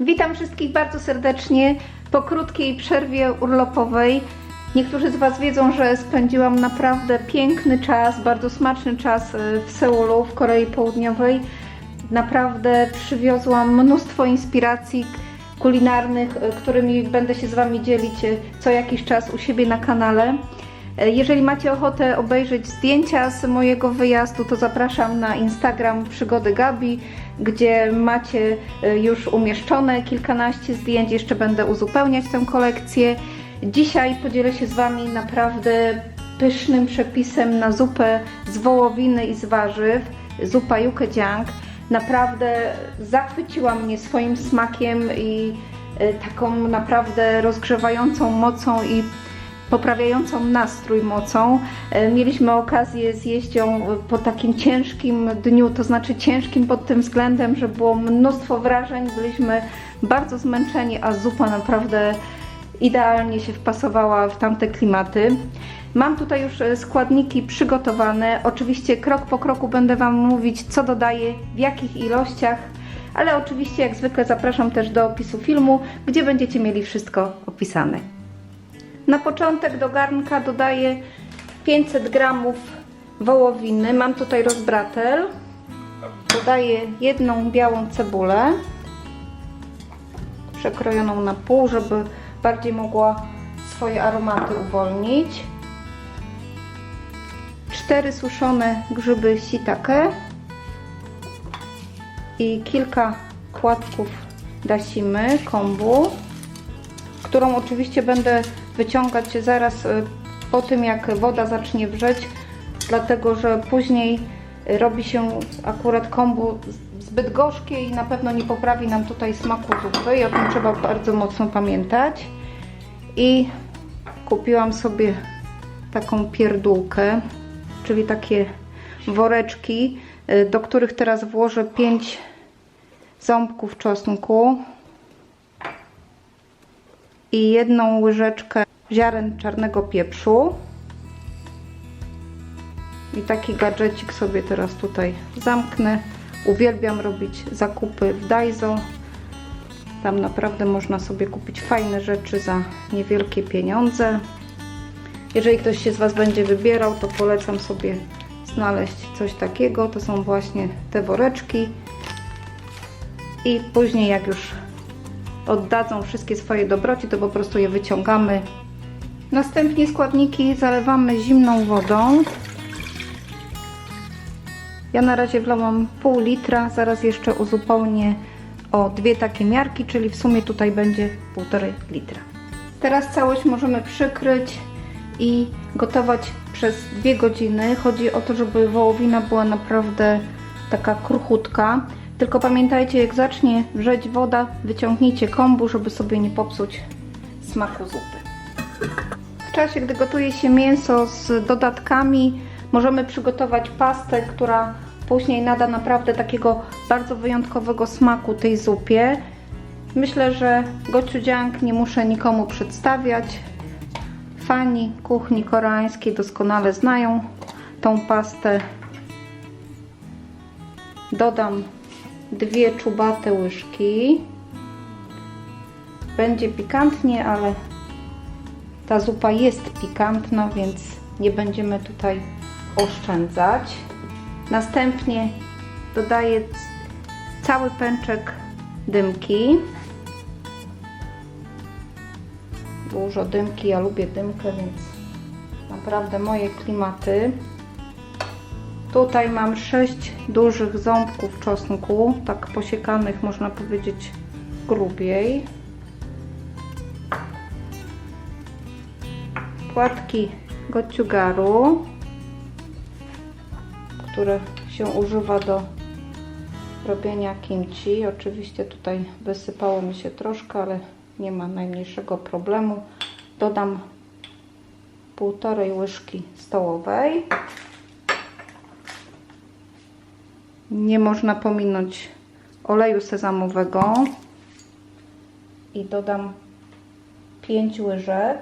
Witam wszystkich bardzo serdecznie po krótkiej przerwie urlopowej. Niektórzy z Was wiedzą, że spędziłam naprawdę piękny czas, bardzo smaczny czas y, w Seulu, w Korei Południowej. Naprawdę przywiozłam mnóstwo inspiracji kulinarnych, y, którymi będę się z Wami dzielić y, co jakiś czas u siebie na kanale. E, Jeżeli macie ochotę obejrzeć zdjęcia z mojego wyjazdu, to zapraszam na Instagram Przygody Gabi, gdzie macie e, już umieszczone kilkanaście zdjęć. Jeszcze będę uzupełniać tę kolekcję. Dzisiaj podzielę się z Wami naprawdę pysznym przepisem na zupę z wołowiny i z warzyw. Zupa Yukejiang. Naprawdę zachwyciła mnie swoim smakiem i e, taką naprawdę rozgrzewającą mocą i poprawiającą nastrój mocą. E, Mieliśmy okazję zjeść ją po takim ciężkim dniu, to znaczy ciężkim pod tym względem, że było mnóstwo wrażeń, byliśmy bardzo zmęczeni, a zupa naprawdę idealnie się wpasowała w tamte klimaty. Mam tutaj już e, składniki przygotowane. Oczywiście krok po kroku będę Wam mówić, co dodaję, w jakich ilościach, ale oczywiście jak zwykle zapraszam też do opisu filmu, gdzie będziecie mieli wszystko opisane. Na początek do garnka dodaję 500 gramów wołowiny. Mam tutaj rozbratel. Dodaję jedną białą cebulę, przekrojoną na pół, żeby bardziej mogła swoje aromaty uwolnić. Cztery suszone grzyby shiitake i kilka kładków dasimy kombu którą oczywiście będę wyciągać zaraz y, po tym, jak woda zacznie wrzeć, dlatego że później y, robi się akurat kombu zbyt gorzkie i na pewno nie poprawi nam tutaj smaku zupy o tym trzeba bardzo mocno pamiętać. I kupiłam sobie taką pierdółkę, czyli takie woreczki, y, do których teraz włożę 5 ząbków czosnku, i jedną łyżeczkę ziaren czarnego pieprzu. I taki gadżecik sobie teraz tutaj zamknę. Uwielbiam robić zakupy w Daiso. Tam naprawdę można sobie kupić fajne rzeczy za niewielkie pieniądze. Jeżeli ktoś się z Was będzie wybierał, to polecam sobie znaleźć coś takiego. To są właśnie te woreczki. I później jak już oddadzą wszystkie swoje dobroci, to po prostu je wyciągamy. Następnie składniki zalewamy zimną wodą. Ja na razie wlałam pół litra, zaraz jeszcze uzupełnię o dwie takie miarki, czyli w sumie tutaj będzie półtorej litra. Teraz całość możemy przykryć i gotować przez dwie godziny. Chodzi o to, żeby wołowina była naprawdę taka kruchutka. Tylko pamiętajcie, jak zacznie wrzeć woda, wyciągnijcie kombu, żeby sobie nie popsuć smaku zupy. W czasie, gdy gotuje się mięso z dodatkami, możemy przygotować pastę, która później nada naprawdę takiego bardzo wyjątkowego smaku tej zupie. Myślę, że gochujang nie muszę nikomu przedstawiać. Fani kuchni koreańskiej doskonale znają tą pastę. Dodam dwie czubate łyżki. Będzie pikantnie, ale ta zupa jest pikantna, więc nie będziemy tutaj oszczędzać. Następnie dodaję cały pęczek dymki. Dużo dymki, ja lubię dymkę, więc naprawdę moje klimaty. Tutaj mam 6 dużych ząbków czosnku, tak posiekanych można powiedzieć grubiej. Płatki gochugaru, które się używa do robienia kimchi. Oczywiście tutaj wysypało mi się troszkę, ale nie ma najmniejszego problemu. Dodam półtorej łyżki stołowej. Nie można pominąć oleju sezamowego i dodam 5 łyżek.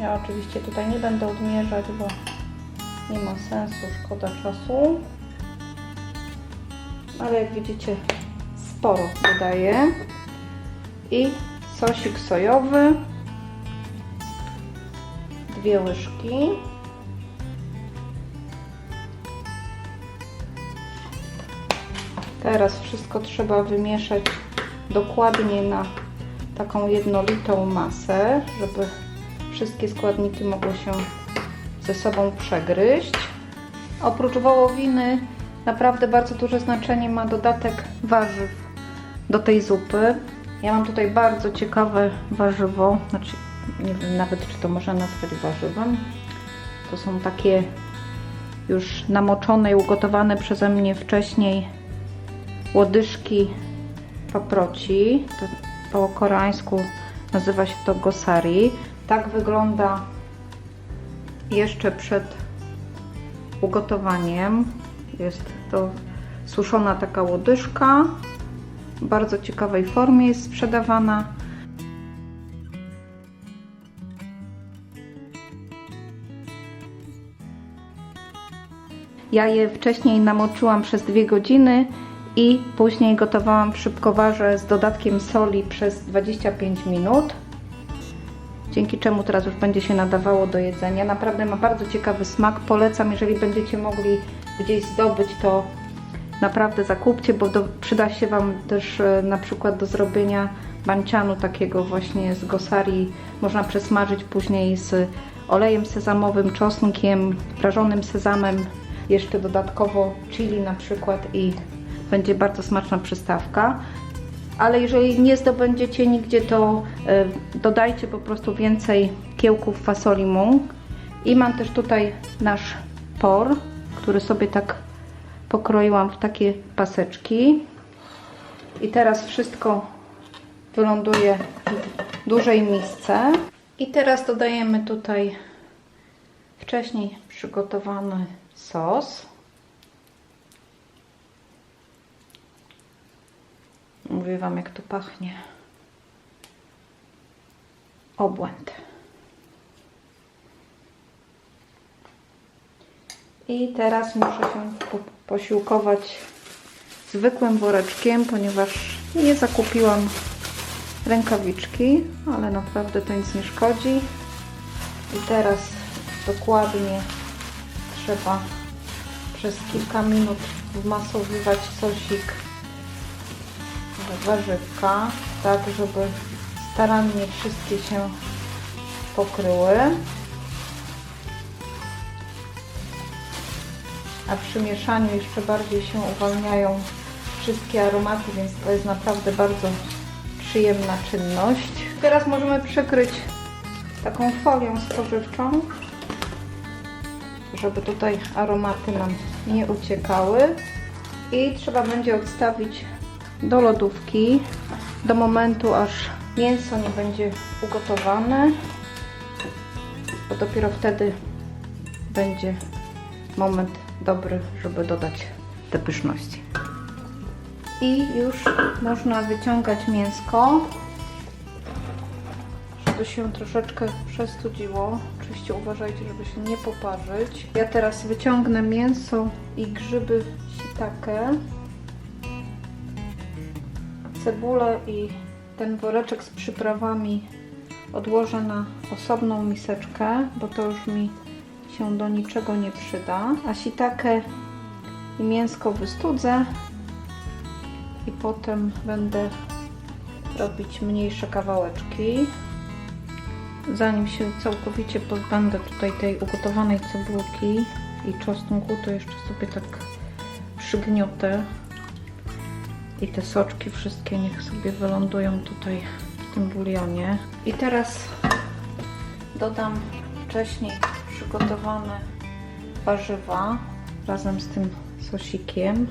Ja oczywiście tutaj nie będę odmierzać, bo nie ma sensu, szkoda czasu. ale jak widzicie sporo dodaję. I sosik sojowy. Dwie łyżki. Teraz wszystko trzeba wymieszać dokładnie na taką jednolitą masę, żeby wszystkie składniki mogły się ze sobą przegryźć. Oprócz wołowiny naprawdę bardzo duże znaczenie ma dodatek warzyw do tej zupy. Ja mam tutaj bardzo ciekawe warzywo, znaczy nie wiem nawet czy to można nazwać warzywem. To są takie już namoczone i ugotowane przeze mnie wcześniej łodyżki paproci. To po koreańsku nazywa się to gosari. Tak wygląda jeszcze przed ugotowaniem. Jest to suszona taka łodyżka. W bardzo ciekawej formie jest sprzedawana. Ja je wcześniej namoczyłam przez dwie godziny i później gotowałam w szybkowarze z dodatkiem soli przez 25 minut. Dzięki czemu teraz już będzie się nadawało do jedzenia. Naprawdę ma bardzo ciekawy smak. Polecam, jeżeli będziecie mogli gdzieś zdobyć, to naprawdę zakupcie, bo do, przyda się Wam też e, na przykład do zrobienia bancianu takiego właśnie z gosari. Można przesmażyć później z olejem sezamowym, czosnkiem, prażonym sezamem, jeszcze dodatkowo chili na przykład i będzie bardzo smaczna przystawka. Ale jeżeli nie zdobędziecie nigdzie, to y, dodajcie po prostu więcej kiełków fasoli mung. I mam też tutaj nasz por, który sobie tak pokroiłam w takie paseczki. I teraz wszystko wyląduje w dużej misce. I teraz dodajemy tutaj wcześniej przygotowany sos. Mówię Wam, jak to pachnie. Obłęd. I teraz muszę się po posiłkować zwykłym woreczkiem, ponieważ nie zakupiłam rękawiczki, ale naprawdę to nic nie szkodzi. I teraz dokładnie trzeba przez kilka minut wmasowywać sosik warzywka, tak żeby starannie wszystkie się pokryły. A przy mieszaniu jeszcze bardziej się uwalniają wszystkie aromaty, więc to jest naprawdę bardzo przyjemna czynność. Teraz możemy przykryć taką folią spożywczą, żeby tutaj aromaty nam nie uciekały. I trzeba będzie odstawić do lodówki do momentu, aż mięso nie będzie ugotowane, bo dopiero wtedy będzie moment dobry, żeby dodać te pyszności. I już można wyciągać mięsko, żeby się troszeczkę przestudziło. Oczywiście uważajcie, żeby się nie poparzyć. Ja teraz wyciągnę mięso i grzyby shiitake cebulę i ten woreczek z przyprawami odłożę na osobną miseczkę, bo to już mi się do niczego nie przyda. A sitakę i mięsko wystudzę i potem będę robić mniejsze kawałeczki. Zanim się całkowicie pozbędę tutaj tej ugotowanej cebulki i czosnku, to jeszcze sobie tak przygniotę i te soczki wszystkie niech sobie wylądują tutaj w tym bulionie. I teraz dodam wcześniej przygotowane warzywa razem z tym sosikiem.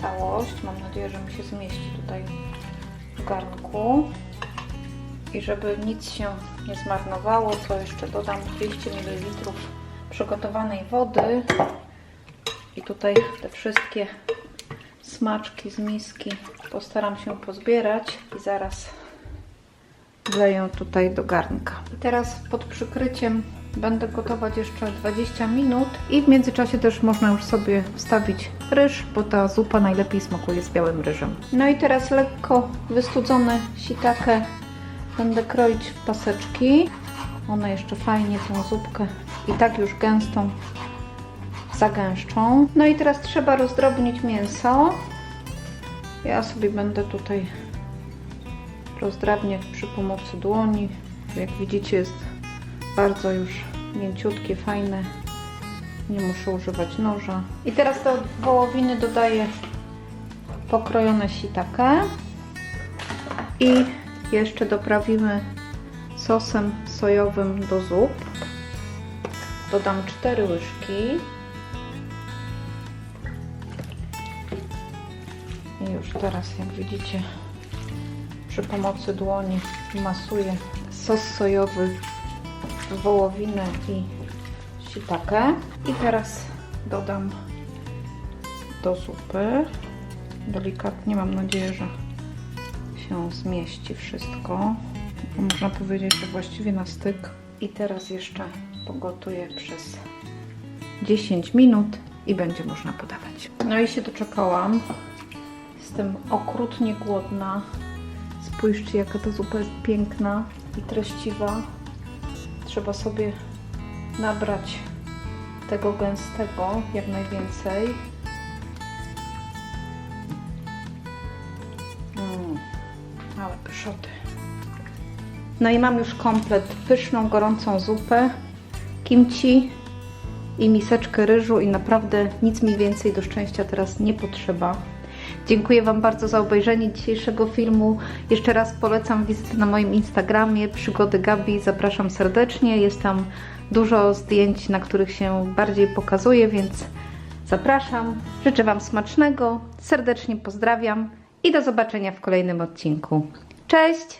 Całość. Mam nadzieję, że mi się zmieści tutaj w garnku. I żeby nic się nie zmarnowało, to jeszcze dodam 200 ml przygotowanej wody. I tutaj te wszystkie smaczki z miski postaram się pozbierać i zaraz wleję tutaj do garnka. I teraz pod przykryciem Będę gotować jeszcze 20 minut i w międzyczasie też można już sobie wstawić ryż, bo ta zupa najlepiej smakuje z białym ryżem. No i teraz lekko wystudzone sitake będę kroić w paseczki. One jeszcze fajnie tą zupkę i tak już gęstą zagęszczą. No i teraz trzeba rozdrobnić mięso. Ja sobie będę tutaj rozdrabniać przy pomocy dłoni. Jak widzicie jest bardzo już mięciutkie, fajne. Nie muszę używać noża. I teraz do wołowiny dodaję pokrojone sitake i jeszcze doprawimy sosem sojowym do zup. Dodam 4 łyżki. Teraz, jak widzicie, przy pomocy dłoni masuję sos sojowy wołowinę i sitakę. I teraz dodam do zupy. Delikatnie, mam nadzieję, że się zmieści wszystko. Można powiedzieć, że właściwie na styk. I teraz jeszcze pogotuję przez 10 minut i będzie można podawać. No i się doczekałam. Jestem okrutnie głodna. Spójrzcie, jaka ta zupa jest piękna i treściwa. Trzeba sobie nabrać tego gęstego jak najwięcej. Mm, ale pyszoty. No i mam już komplet. Pyszną, gorącą zupę, kimchi i miseczkę ryżu i naprawdę nic mi więcej do szczęścia teraz nie potrzeba. Dziękuję Wam bardzo za obejrzenie dzisiejszego filmu. Jeszcze raz polecam wizytę na moim Instagramie Przygody Gabi. Zapraszam serdecznie. Jest tam dużo zdjęć, na których się bardziej pokazuję, więc zapraszam. Życzę Wam smacznego, serdecznie pozdrawiam i do zobaczenia w kolejnym odcinku. Cześć!